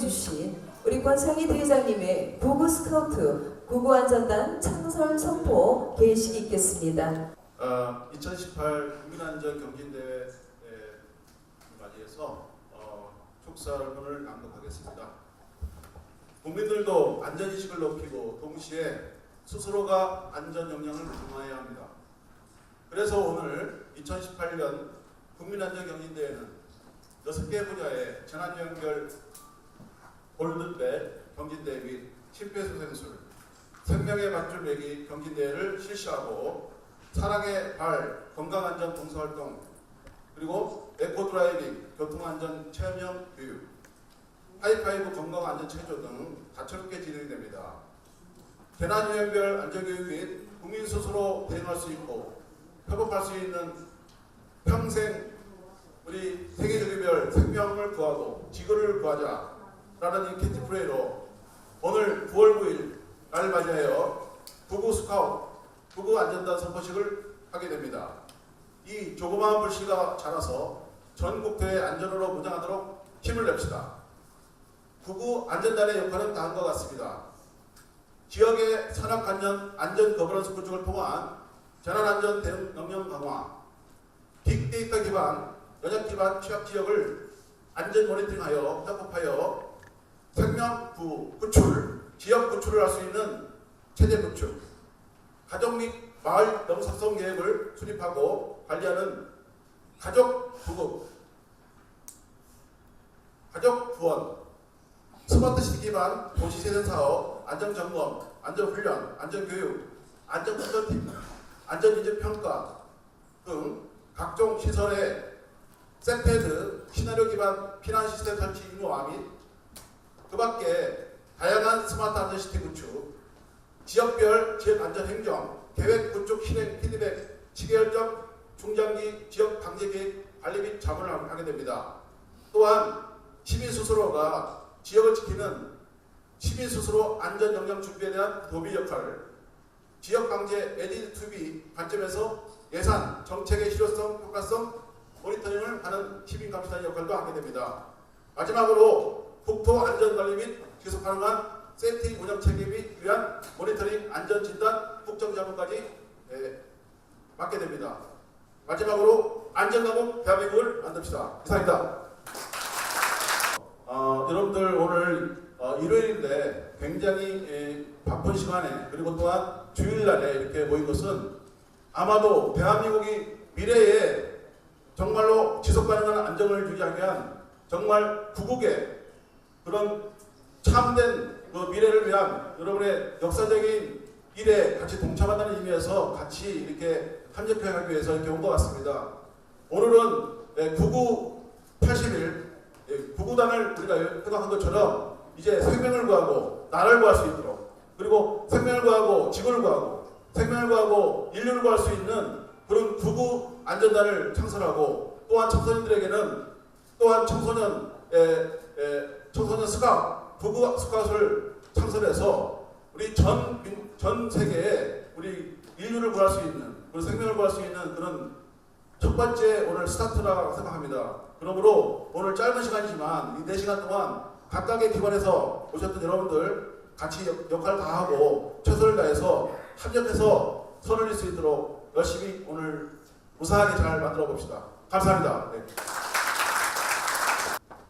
주신 우리 권상희 대회장님의 구구 스카우트 구구 안전단 창설 선포 개식 있겠습니다. 어, 2018 국민안전 경진대회 맞이해서 어, 촉사를 낭독하겠습니다. 국민들도 안전의식을 높이고 동시에 스스로가 안전 역량을 강화해야 합니다. 그래서 오늘 2018년 국민안전 경진대회는 6개 분야의 재난연결 골든벨 경진대회 및 심폐소생술, 생명의 밧줄 매기 경진대회를 실시하고 사랑의 발 건강안전 봉사활동 그리고 에코드라이빙 교통안전 체험형 교육 하이파이브 건강안전 체조 등 다채롭게 진행이 됩니다. 재난 유형별 안전교육 및 국민 스스로 대응할 수 있고 협업할 수 있는 평생 우리 세계적별 생명을 구하고 지구를 구하자 라는 이 캐치프레이로 오늘 9월 9일 날 맞이하여 부부 스카웃 부부 안전단 선포식을 하게 됩니다. 이 조그마한 불씨가 자라서 전국대회 안전으로 무장하도록 힘을 냅시다. 부부 안전단의 역할은 다음과 같습니다. 지역의 산업 관련 안전 거버넌스 구축을 통한 재난안전 대응 능력 강화, 빅데이터 기반, 연역 기반 취약 지역을 안전 모니터링하여 협업하여 생명 구 구출, 지역 구출을 할 수 있는 체제 구축, 가족 및 마을 영속성 계획을 수립하고 관리하는 가족 부급, 가족 구원, 스마트 시티 기반 도시세대 사업, 안전 점검, 안전 훈련, 안전 교육, 안전훈련팀, 안전인증평가 등 각종 시설의 세패드, 시나리오 기반 피난 시스템 설치 의무화 및 그 밖에 다양한 스마트 안전시티 구축, 지역별 지역 안전 행정, 계획 구축 실행 피드백, 시계열정, 중장기 지역 방제 계획 관리 및 자문을 하게 됩니다. 또한 시민 스스로가 지역을 지키는 시민 스스로 안전 역량 준비에 대한 도비 역할, 지역 방제 에디드 투비 관점에서 예산, 정책의 실효성, 효과성 모니터링을 하는 시민 감시단 역할도 하게 됩니다. 마지막으로 국토 안전 관리 및 지속 가능한 세팅 운영 책임이 위한 모니터링 안전 진단 국정 자문까지 예, 맡게 됩니다. 마지막으로 안전감옥 대한민국을 만듭시다. 이상입니다. 어, 여러분들 오늘 어, 일요일인데 굉장히 예, 바쁜 시간에 그리고 또한 주일날에 이렇게 모인 것은 아마도 대한민국이 미래에 정말로 지속 가능한 안정을 유지하기 위한 정말 구국의 그런 참된 그 미래를 위한 여러분의 역사적인 일에 같이 동참한다는 의미에서 같이 이렇게 협력하기 위해서 이렇게 온 것 같습니다. 오늘은 예, 구구 80일 예, 구구단을 우리가 생각한 것처럼 이제 생명을 구하고 나라를 구할 수 있도록 그리고 생명을 구하고 지구를 구하고 생명을 구하고 인류를 구할 수 있는 그런 구구 안전단을 창설하고 또한 청소년들에게는 또한 청소년 에, 에, 청소년 스카웃 구구 스카웃을 창설해서 우리 전, 민- 전 세계에 우리 인류를 구할 수 있는 그리고 생명을 구할 수 있는 그런 첫 번째 오늘 스타트라고 생각합니다. 그러므로 오늘 짧은 시간이지만 이 4시간 동안 각각의 기관에서 오셨던 여러분들 같이 역- 역할 다 하고 최선을 다해서 합력해서 선을 낼수 있도록 열심히 오늘 무사하게 잘 만들어 봅시다. 감사합니다. 네.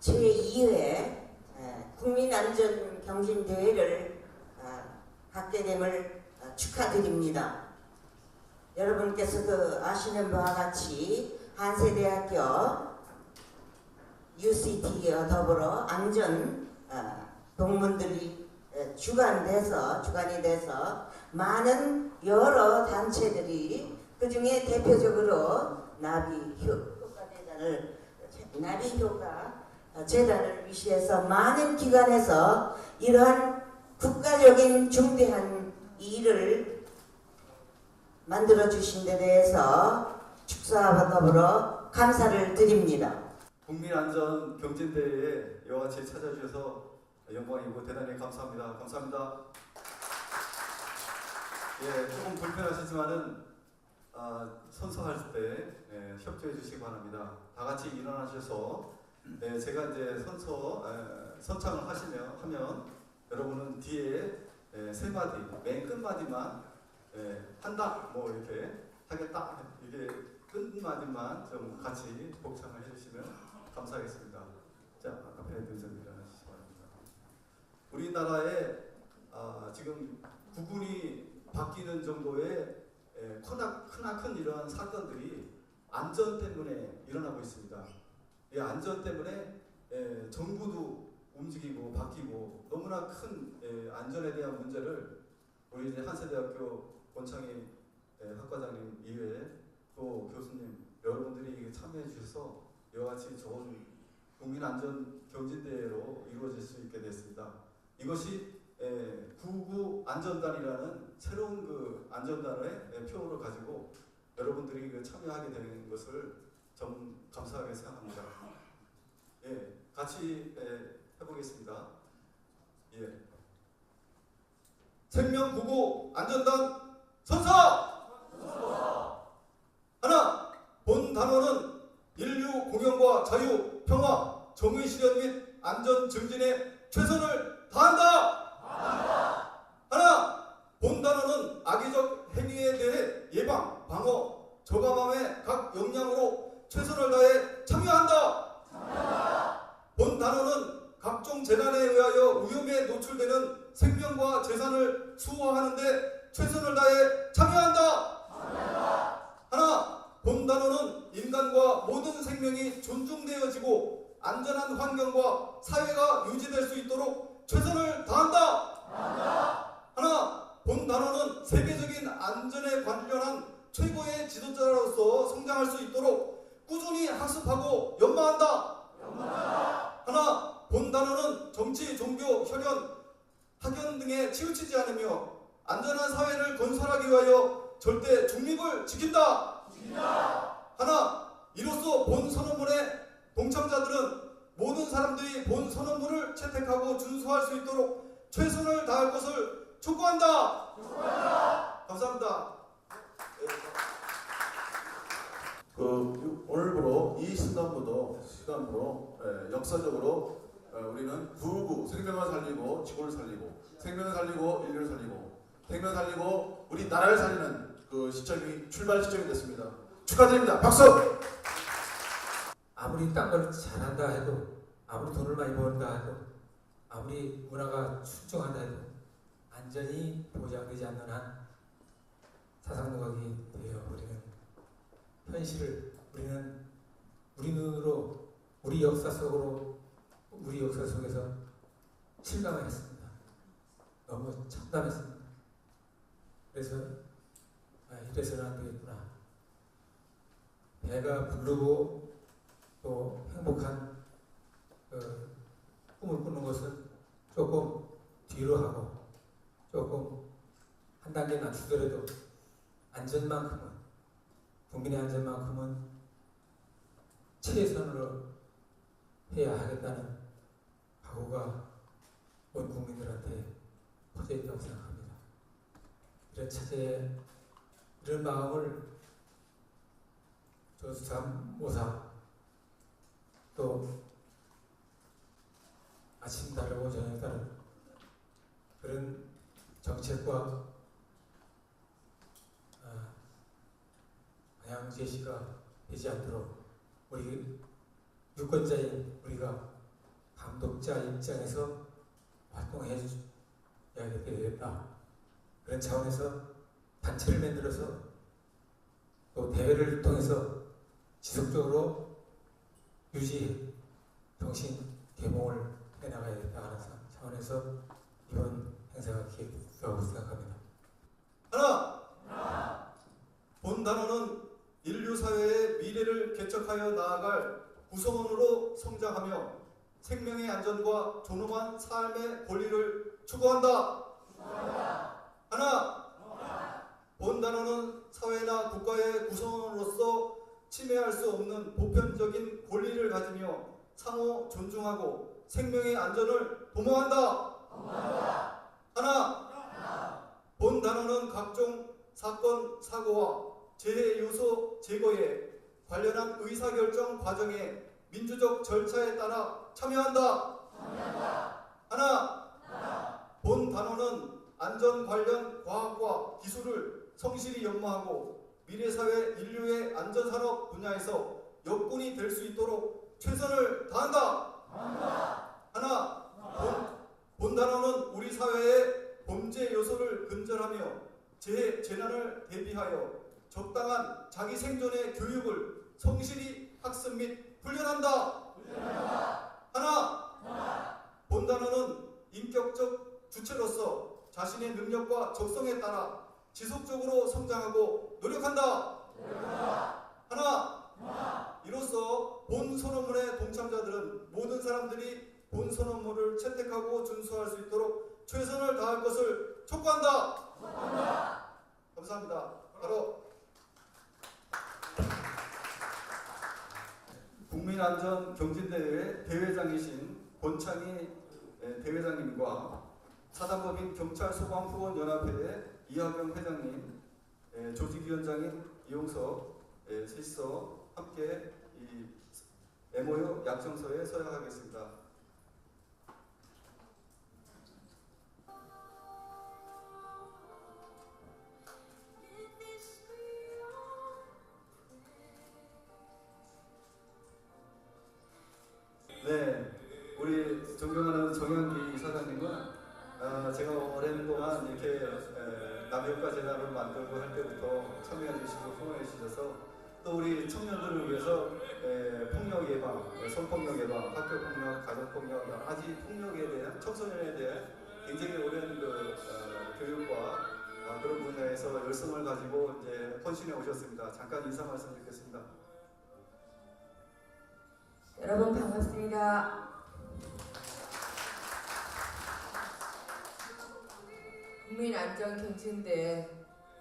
제2회 국민 안전 경진 대회를 어, 갖게 됨을 어, 축하드립니다. 여러분께서도 아시는 바와 같이 한세대학교 UCT와 더불어 안전 어, 동문들이 어, 주관돼서 주관이 돼서 많은 여러 단체들이 그 중에 대표적으로 나비 효과 재단을 나비 효과 재단을 위시해서 많은 기관에서 이러한 국가적인 중대한 일을 만들어 주신 데 대해서 축사와 더불어 감사를 드립니다. 국민안전 경진대회에 이와 같이 찾아주셔서 영광이고 대단히 감사합니다. 감사합니다. 예, 조금 불편하시지만은 아, 선서할 때 예, 협조해 주시기 바랍니다. 다 같이 일어나셔서 네, 제가 이제 선서 에, 선창을 하시면 하면 여러분은 뒤에 에, 세 마디 맨 끝 마디만 에, 한다 뭐 이렇게 하겠다 이게 끝 마디만 좀 같이 복창을 해주시면 감사하겠습니다. 자 아까 배드선 일어나시기 바랍니다. 우리나라에 아, 지금 국군이 바뀌는 정도의 에, 크나, 크나큰 이러한 사건들이 안전 때문에 일어나고 있습니다. 이 안전 때문에 에, 정부도 움직이고 바뀌고 너무나 큰 에, 안전에 대한 문제를 우리 이제 한세대학교 권창희 에, 학과장님 이외에 또 교수님 여러분들이 참여해 주셔서 이와 같이 좋은 국민 안전 경진대회로 이루어질 수 있게 됐습니다. 이것이 에, 구구 안전단이라는 새로운 그 안전단의 에, 표어를 가지고 여러분들이 그 참여하게 되는 것을 좀 감사하게 생각합니다. 예, 같이 에, 해보겠습니다. 예. 생명구구 안전단 선사! 하나, 본 단어는 인류 공영과 자유, 평화, 정의 실현 및 안전 증진에 최선을 다한다! 하나, 본 단어는 악의적 행위에 대해 예방, 방어, 저감함의 각 역량으로 최선을 다해 참여한다! 본 단어는 각종 재난에 의하여 위험에 노출되는 생명과 재산을 수호하는데 최선을 다해 참여한다. 하나, 본 단어는 인간과 모든 생명이 존중되어지고 안전한 환경과 사회가 유지될 수 있도록 최선을 다한다. 하나, 본 단어는 세계적인 안전에 관련한 최고의 지도자로서 성장할 수 있도록 꾸준히 학습하고 연마한다. 하나, 본 단어는 정치, 종교, 혈연, 학연 등에 치우치지 않으며 안전한 사회를 건설하기 위하여 절대 중립을 지킨다. 하나, 이로써 본 선언문의 동참자들은 모든 사람들이 본 선언문을 채택하고 준수할 수 있도록 최선을 다할 것을 촉구한다. 감사합니다. 그 이 순간부터 시간부로 예, 역사적으로 어, 우리는 구구 생명을 살리고 지구를 살리고 생명을 살리고 인류를 살리고 생명 살리고 우리 나라를 살리는 그 시점이 출발 시점이 됐습니다. 축하드립니다. 박수. 아무리 딴 걸 잘한다 해도 아무리 돈을 많이 번다 해도 아무리 문화가 출중하다 해도 안전이 보장되지 않는 한 사상노각이 되어 버리는 현실을 우리는 우리 눈으로 우리 역사 속으로 우리 역사 속에서 실감을 했습니다. 너무 참담했습니다. 그래서 아, 이래서는 안 되겠구나. 배가 부르고 또 행복한 그 꿈을 꾸는 것은 조금 뒤로 하고 조금 한 단계 낮추더라도 안전만큼은 국민의 안전만큼은 최선으로 해야 하겠다는 각오가 온 국민들한테 퍼져 있다고 생각합니다. 이런 차제에 이런 마음을 조수삼 모사 또 아침 다르고 저녁 다른 그런 정책과 아, 방향 제시가 되지 않도록 우리 유권자인 우리가 감독자 입장에서 활동해 줘야 되겠다 그런 차원에서 단체를 만들어서 또 대회를 통해서 지속적으로 유지 정신 개봉을 해나가야겠다 하는 차원에서 이번 행사가 기획되었다고 생각합니다. 하나, 본 단어는 인류 사회의 미래를 개척하여 나아갈 구성원으로 성장하며 생명의 안전과 존엄한 삶의 권리를 추구한다. 하나, 본 단어는 사회나 국가의 구성원으로서 침해할 수 없는 보편적인 권리를 가지며 상호 존중하고 생명의 안전을 도모한다. 하나, 본 단어는 각종 사건, 사고와 재해 요소 제거에 관련한 의사결정 과정에 민주적 절차에 따라 참여한다. 하나. 본 단원은 안전 관련 과학과 기술을 성실히 연마하고 미래 사회 인류의 안전 산업 분야에서 역군이 될 수 있도록 최선을 다한다. 하나. 본, 본 단원은 우리 사회의 범죄 요소를 근절하며 재해 재난을 대비하여 적당한 자기 생존의 교육을 성실히 학습 및 훈련한다. 하나. 본 단원은 인격적 주체로서 자신의 능력과 적성에 따라 지속적으로 성장하고 노력한다. 하나. 이로써 본 선언문의 동참자들은 모든 사람들이 본 선언문을 채택하고 준수할 수 있도록 최선을 다할 것을 촉구한다. 감사합니다. 바로 국민안전 경진대회 대회장이신 권창희 예, 대회장님과 사단법인 경찰소방후원연합회 이하경 회장님, 예, 조직위원장인 이용석 예, 셋이서 함께 이 MOU 약정서에 서약하겠습니다. 존경하는 정영기 이사장님은 어, 제가 오랜 동안 이렇게 에, 남효과 재단을 만들고 할 때부터 참여해 주시고 후원해 주셔서 또 우리 청년들을 위해서 에, 폭력 예방, 에, 성폭력 예방, 학교 폭력, 가정 폭력, 여러 가지 폭력에 대한 청소년에 대한 굉장히 오랜 그 어, 교육과 어, 그런 분야에서 열성을 가지고 이제 헌신해 오셨습니다. 잠깐 인사 말씀 드리겠습니다. 여러분 반갑습니다. 국민 안전 경진대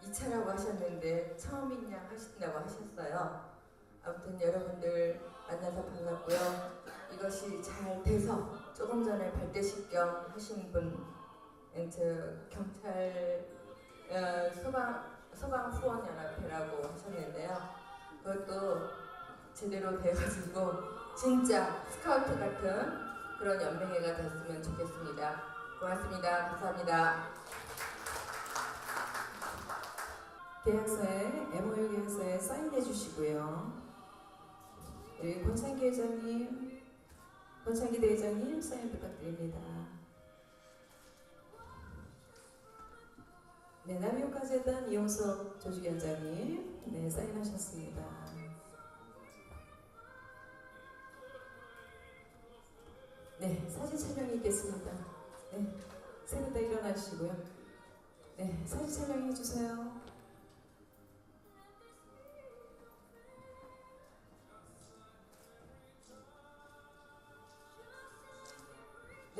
2차라고 하셨는데 처음인 양 하신다고 하셨어요. 아무튼 여러분들 만나서 반갑고요. 이것이 잘 돼서 조금 전에 발대식경 하신 분, 저 경찰 어, 소방 소방 후원 연합회라고 하셨는데요. 그것도 제대로 돼가지고 진짜 스카우트 같은 그런 연맹회가 됐으면 좋겠습니다. 고맙습니다. 감사합니다. 계약서에 MOU 계약서에 사인해 주시고요. 우리 권창기 회장님, 권창기 대회장님 사인 부탁드립니다. 네, 남효과재단 이용석 조직위원장님, 네 사인하셨습니다. 네, 사진 촬영이 있겠습니다. 네, 세분다 일어나시고요. 네, 사진 촬영해 주세요.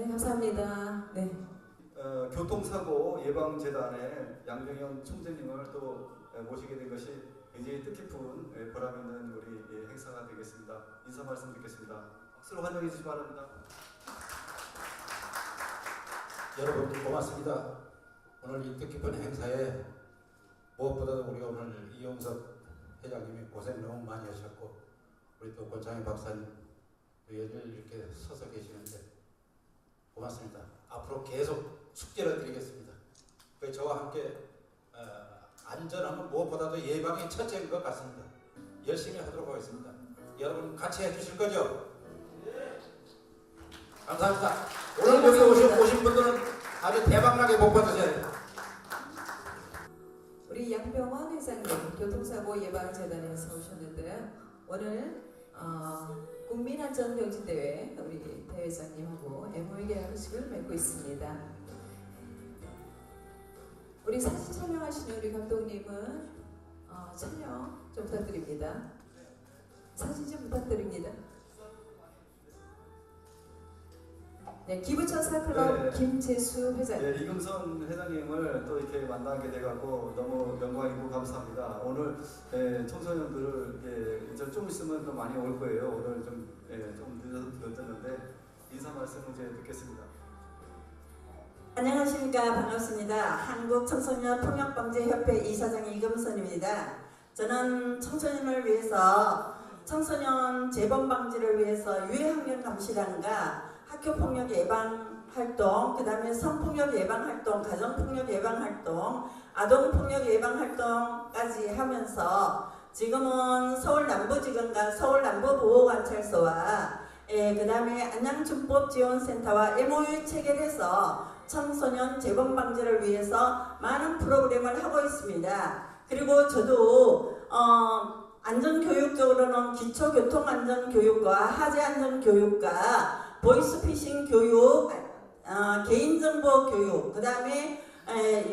네, 감사합니다. 네. 어, 교통사고 예방재단의 양병현 총재님을 또 에, 모시게 된 것이 굉장히 뜻깊은 에, 보람 있는 우리 예, 행사가 되겠습니다. 인사 말씀 드리겠습니다. 박수로 환영해 주시기 바랍니다. 여러분 고맙습니다. 오늘 이 뜻깊은 행사에 무엇보다도 우리가 오늘 이용석 회장님이 고생 너무 많이 하셨고 우리 또 권창희 박사님 또 여전히 이렇게 서서 계시는데 고맙습니다. 앞으로 계속 숙제를 드리겠습니다. 그 저와 함께 어, 안전함은 무엇보다도 예방이 첫째인 것 같습니다. 열심히 하도록 하겠습니다. 여러분 같이 해주실 거죠? 감사합니다. 오늘 여기 오신, 오신 분들은 아주 대박나게 복 받으셔야 돼요. 우리 양병원 회장님 교통사고 예방재단에서 오셨는데요. 오늘 어, 국민안전경진대회 우리 대회장님하고 MOU 계약식을 맺고 있습니다. 우리 사진 촬영하시는 우리 감독님은 어, 촬영 좀 부탁드립니다. 사진 좀 부탁드립니다. 네, 기부천 사클럽 네. 김재수 회장님. 예, 이금선 회장님을 또 이렇게 만나게 돼갖고 너무 영광이고 감사합니다. 오늘 예, 청소년들을 예, 이제 좀 있으면 또 많이 올 거예요. 오늘 좀, 예, 좀 늦어서 늦었는데 인사 말씀 이제 듣겠습니다. 안녕하십니까 반갑습니다. 한국 청소년 폭력 방지 협회 이사장 이금선입니다. 저는 청소년을 위해서 청소년 재범 방지를 위해서 유해 학년 감시단과 학교 폭력 예방 활동, 그 다음에 성폭력 예방 활동, 가정 폭력 예방 활동, 아동 폭력 예방 활동까지 하면서 지금은 서울 남부지검과 서울 남부보호관찰소와 예, 그 다음에 안양준법지원센터와 MOU 체결해서 청소년 재범 방지를 위해서 많은 프로그램을 하고 있습니다. 그리고 저도 어, 안전교육적으로는 기초교통안전교육과 하재안전교육과 보이스피싱 교육, 어, 개인정보 교육, 그 다음에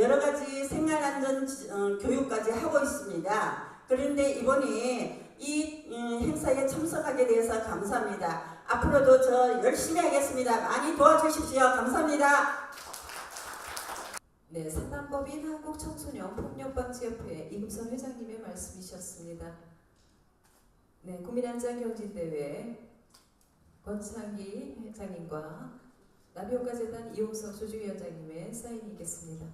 여러 가지 생활안전 어, 교육까지 하고 있습니다. 그런데 이번에 이 음, 행사에 참석하게 되어서 감사합니다. 앞으로도 저 열심히 하겠습니다. 많이 도와주십시오. 감사합니다. 네, 사단법인 한국청소년 폭력방지협회 이금선 회장님의 말씀이셨습니다. 네, 국민안전경진대회 권창기 회장님과 나비효과재단 이용석 조직위원장님의 사인이 있겠습니다.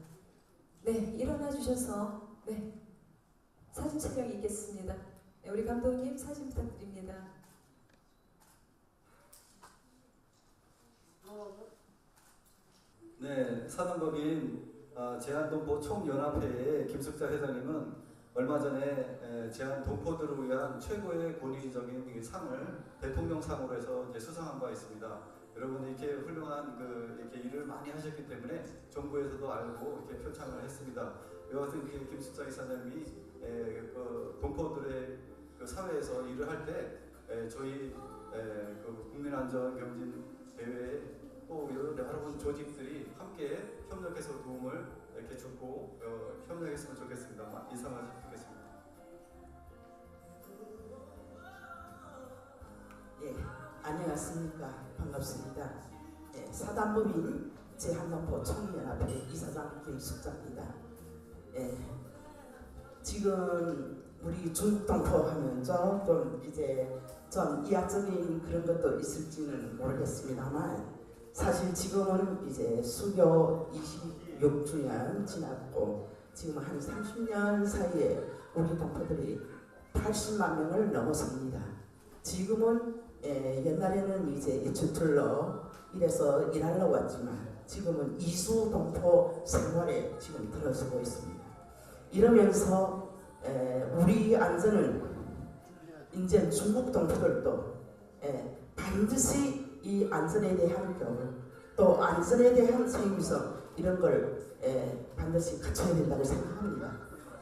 네, 일어나 주셔서 네, 사진 촬영이 있겠습니다. 네, 우리 감독님 사진 부탁드립니다. 네, 사단법인 아, 제한동포 총연합회의 김숙자 회장님은 얼마 전에 에, 제한 동포들을 위한 최고의 권위적인 이 상을 대통령 상으로 해서 이제 수상한 바 있습니다. 여러분 이렇게 훌륭한 그 이렇게 일을 많이 하셨기 때문에 정부에서도 알고 이렇게 표창을 했습니다. 이와 같은 그 김숙자 이사장님이 에, 그 동포들의 그 사회에서 일을 할 때 저희 에, 그 국민안전경진 대회에 또 여러 조직들이 함께 협력해서 도움을 이렇게 주고 어, 협력했으면 좋겠습니다. 인사만 드리겠습니다. 예, 안녕하십니까. 반갑습니다. 예, 사단법인 제한동포 청년연합회 이사장 김숙자입니다. 예, 지금 우리 중동포 하면 조금 이제 좀 이학적인 그런 것도 있을지는 모르겠습니다만 사실 지금은 이제 수교 26주년 지났고 지금 한 30년 사이에 우리 동포들이 80만 명을 넘어섭니다. 지금은 예, 옛날에는 이제 이주틀로 이래서 일하러 왔지만 지금은 이수 동포 생활에 지금 들어서고 있습니다. 이러면서 에, 우리 안전은 이제 중국 동포들도 에, 반드시 이 안전에 대한 교육 또 안전에 대한 책임성 이런 걸 에, 반드시 갖춰야 된다고 생각합니다.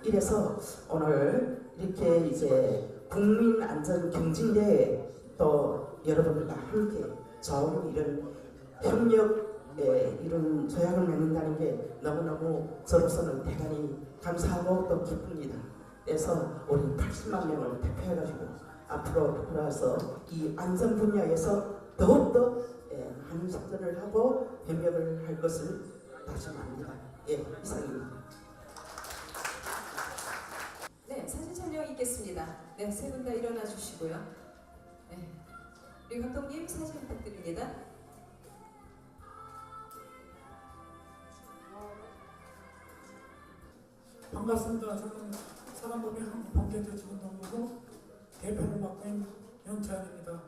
이래서 오늘 이렇게 이제 국민 안전 경진대회 또 여러분들과 함께 좋은 이런 협력에 이런 조약을 맺는다는 게 너무너무 저로서는 대단히 감사하고 또 기쁩니다. 그래서 우리 80만 명을 대표해가지고 앞으로 돌아서 이 안전 분야에서 더욱더 예, 많은 성전을 하고 협력을 할 것을 다짐합니다. 예, 이상입니다. 네, 사진 촬영 있겠습니다. 네, 세 분 다 일어나 주시고요. 네, 우리 감독님 사진 부탁드립니다. 반갑습니다. 저는 사단법인 한국범죄대책운동부 대표를 맡고 있는 연태환입니다.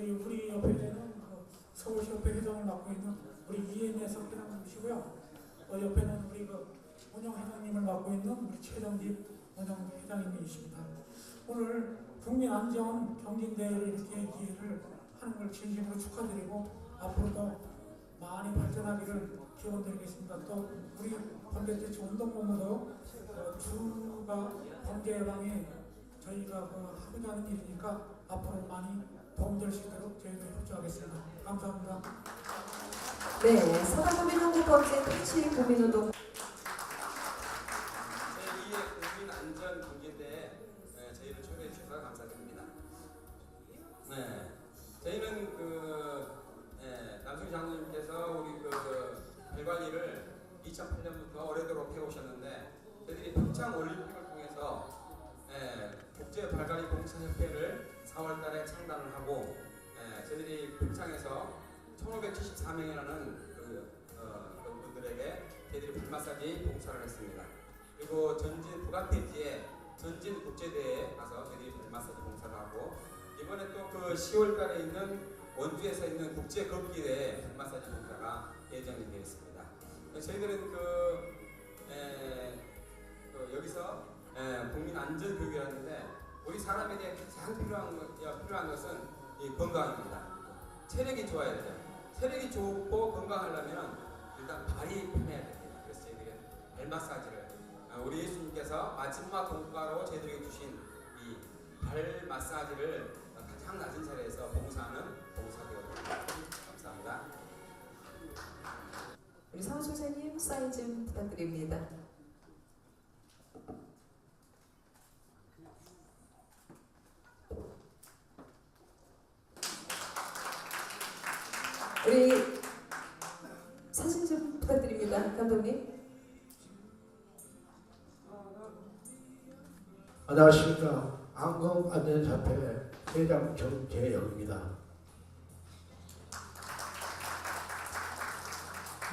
저희 우리 옆에는 그 서울시협회 회장을 맡고 있는 우리 이혜내석 회장님이시고요. 어, 옆에는 우리 그 운영회장님을 맡고 있는 우리 최정집 운영회장님이십니다. 오늘 국민 안전 경진대회를 이렇게 기회를 하는 걸 진심으로 축하드리고 앞으로도 많이 발전하기를 기원드리겠습니다. 또 우리 범죄대책 운동본부도 어, 주가 범죄 예방에 저희가 그 하고자 하는 일이니까 앞으로 많이 도움될 수 있도록 저희도 협조하겠습니다. 감사합니다. 네, 사단법인 한국범죄 퇴치 국민운동 제2의 국민 안전 경제대 저희를 초대해 주셔서 감사드립니다. 네, 저희는 그 남승 장로님께서 우리 그 별 관리를 2008년부터 오래도록 해오셨는데 저희들이 평창 올림픽을 통해서 예, 국제 발갈이 봉사협회를 4월달에 창단을 하고 예, 저희들이 평창에서 1,574명이라는 그, 어, 그 분들에게 저희들이 발 마사지 봉사를 했습니다. 그리고 전진 북아페지에 전진 국제대회에 가서 저희들이 발 마사지 봉사를 하고 이번에 또 그 10월달에 있는 원주에서 있는 국제 걷기대 마사지 행사가 예정이 되어 있습니다. 저희들은 그, 에, 그 여기서 에, 국민 안전 교육을 하는데 우리 사람에게 가장 필요한 것, 야, 필요한 것은 이 건강입니다. 체력이 좋아야 돼요. 체력이 좋고 건강하려면 일단 발이 편해야 됩니다. 그래서 저희들이 발 마사지를 어, 우리 예수님께서 마지막 공과로 저희들에게 주신 이 발 마사지를 가장 낮은 자리에서 봉사하는 봉사되었습니다. 감사합니다. 우리 사무 소장님 사인 좀 부탁드립니다. 우리 사진 좀 부탁드립니다, 감독님. 안녕하십니까. 안검안전협회 회장 정재영입니다.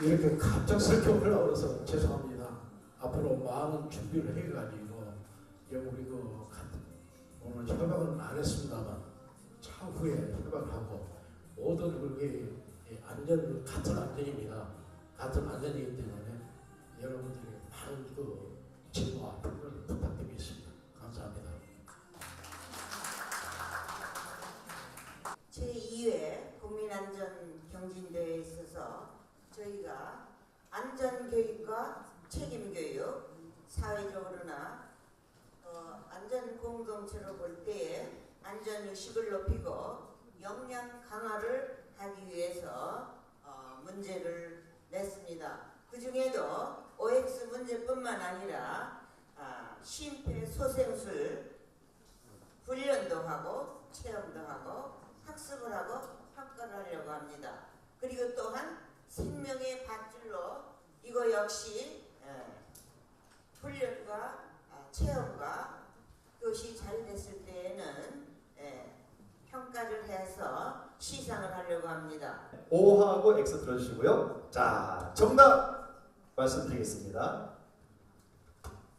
이렇게 갑작스럽게 올라오셔서 죄송합니다. 앞으로 많은 준비를 해가지고 우리 그 오늘 협약은 안 했습니다만 차후에 협약하고 모든 그게 안전 같은 안전입니다. 같은 안전이기 때문에 여러분들이 많은 그 지도와 평가를 부탁드리겠습니다. 감사합니다. 제2회 국민안전경진대회에 있어서 저희가 안전교육과 책임교육, 사회적으로나 어, 안전공동체로 볼 때에 안전의식을 높이고 역량 강화를 하기 위해서 어, 문제를 냈습니다. 그 중에도 OX 문제뿐만 아니라 아, 심폐 소생술 훈련도 하고 체험도 하고 학습을 하고 평가를 하려고 합니다. 그리고 또한 생명의 밧줄로 이거 역시 예, 훈련과 아, 체험과 그것이 잘 됐을 때에는 예, 평가를 해서 시상을 하려고 합니다. O하고 X 들어주시고요. 자, 정답 말씀드리겠습니다.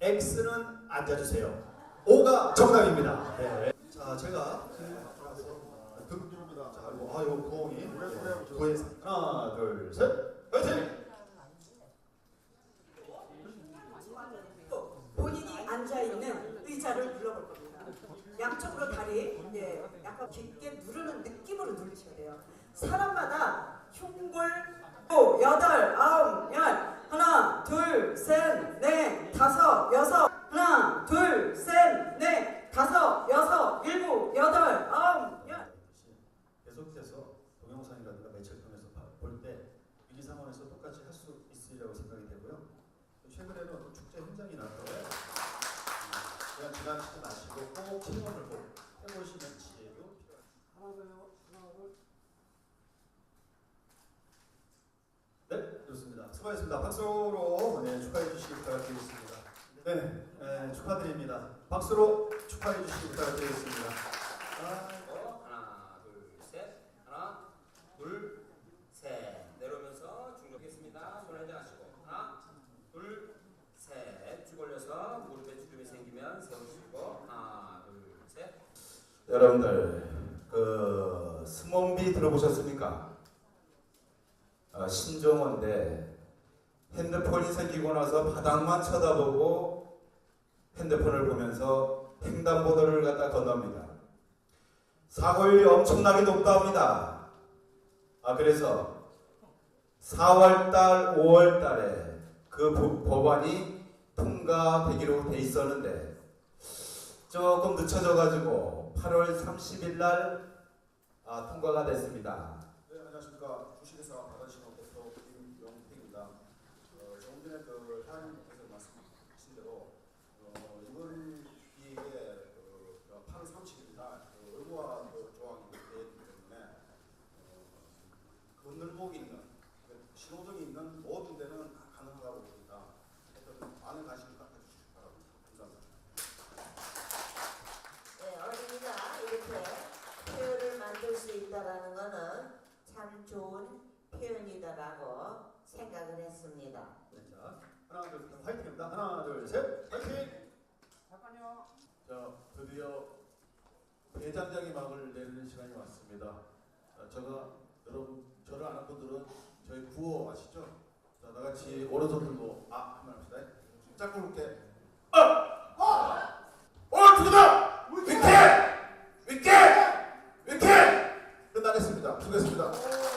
X는 앉아주세요. O가 정답입니다. 네. 자, 제가 등주입니다. 자, 뭐, 아유, 고홍이 네. 구해서 하나, 둘, 셋, 파이팅! 본인이 앉아 있는 의자를 눌러볼 겁니다. 양쪽으로 다리 네, 약간 깊게 누르는 느낌으로 누르셔야 돼요. 사람마다 흉골 오, 여덟, 아홉, 열 하나, 둘, 셋, 넷, 다섯, 여섯 하나, 둘, 셋, 넷, 다섯, 여섯, 일곱, 여덟, 아홉, 열 계속해서 동영상이라든가 매체를 통해서 볼 때 위기 상황에서 똑같이 할 수 있으리라고 생각이 되고요. 최근에는 어떤 축제 현장이나 또 그냥 지나치지 마시고 꼭 체험을 꼭 해보시는 지혜도 필요합니다. 네, 수고하셨습니다. 박수로 네, 축하해 주시기 부탁드리겠습니다. 네, 네, 축하드립니다. 박수로 축하해 주시기 부탁드리겠습니다. 아, 어, 하나, 둘, 셋. 하나, 둘, 셋. 내려오면서 중력했습니다. 손 회전하시고. 하나, 둘, 셋. 쭉 올려서 무릎에 주름이 생기면 세우시고. 하나, 둘, 셋. 여러분들 그 스몬비 들어보셨습니까? 어, 신종원데 핸드폰이 생기고 나서 바닥만 쳐다보고 핸드폰을 보면서 횡단보도를 갖다 건넙니다. 사고율이 엄청나게 높다합니다. 아 그래서 4월달, 5월달에 그 법- 법안이 통과되기로 돼 있었는데 조금 늦춰져가지고 8월 30일 날 아, 통과가 됐습니다. 네, 안녕하십니까. 주식회사 바다신호 대표 김용택입니다. 어, 조금 전에 그 회원님께서 말씀하신 대로 어, 이번 기회에 그, 8월 30일 날 그, 의무화 그 조항이 되어 있기 때문에 어, 건널목이 있는 그 신호등이 있는 모든 데는 다 가능하다고 봅니다. 하여튼 많은 관심 갖아주시기 바랍니다. 감사합니다. 네, 어린이가 이렇게 표현을 만들 수 있다라는 것은 참 좋은 표현이다라고 생각을 했습니다. 자, 하나, 둘, 셋, 화이팅입니다. 하나, 둘, 셋, 화이팅! 자, 드디어 대장장이 막을 내리는 시간이 왔습니다. 아, 제가 여러분 저를 아는 분들은 저희 구호 아시죠? 자, 다 같이 오른손 들고 아 한번 합시다. 짝 굵게 아! 아! 어 두구다 위켓 위켓 위켓. 수고했습니다.